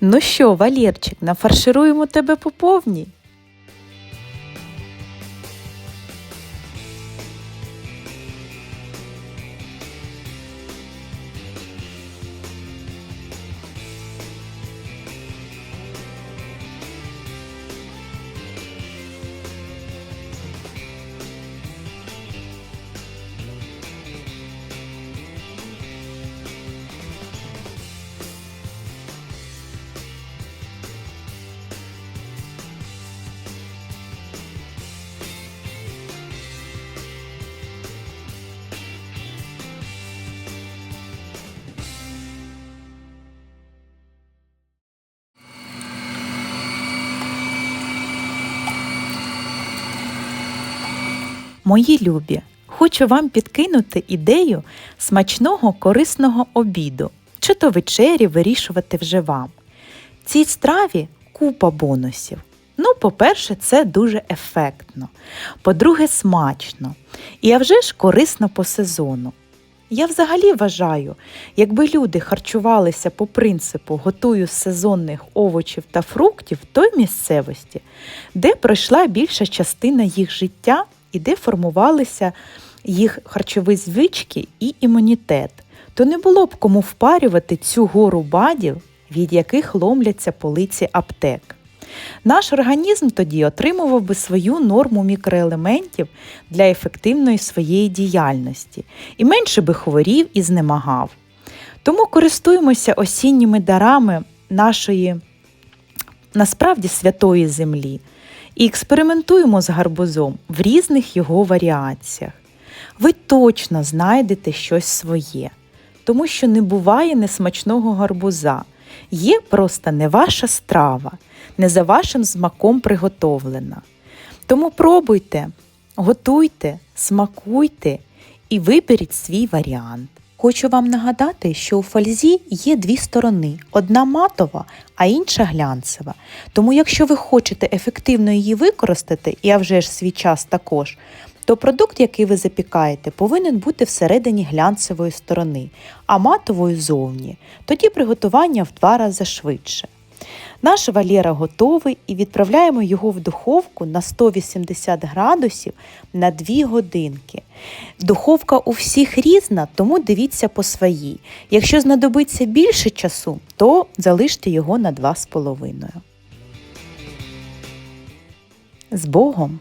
Ну що, Валєрчик, нафаршируємо тебе по повній? Мої любі, хочу вам підкинути ідею смачного корисного обіду, чи то вечері вирішувати вже вам. Цій страві купа бонусів. Ну, по-перше, це дуже ефектно. По-друге, смачно. І а вже ж корисно по сезону. Я взагалі вважаю, якби люди харчувалися по принципу готую з сезонних овочів та фруктів той місцевості, де пройшла більша частина їх життя і де формувалися їх харчові звички і імунітет, то не було б кому впарювати цю гору бадів, від яких ломляться полиці аптек. Наш організм тоді отримував би свою норму мікроелементів для ефективної своєї діяльності і менше би хворів і знемагав. Тому користуємося осінніми дарами нашої насправді святої землі і експериментуємо з гарбузом в різних його варіаціях. Ви точно знайдете щось своє, тому що не буває несмачного гарбуза. Є просто не ваша страва, не за вашим смаком приготовлена. Тому пробуйте, готуйте, смакуйте і виберіть свій варіант. Хочу вам нагадати, що у фальзі є дві сторони: одна матова, а інша глянцева. Тому, якщо ви хочете ефективно її використати, і а вже ж свій час також, то продукт, який ви запікаєте, повинен бути всередині глянцевої сторони, а матової зовні. Тоді приготування в два рази швидше. Наш валєра готовий і відправляємо його в духовку на 180 градусів на 2 годинки. Духовка у всіх різна, тому дивіться по своїй. Якщо знадобиться більше часу, то залиште його на 2,5. З Богом!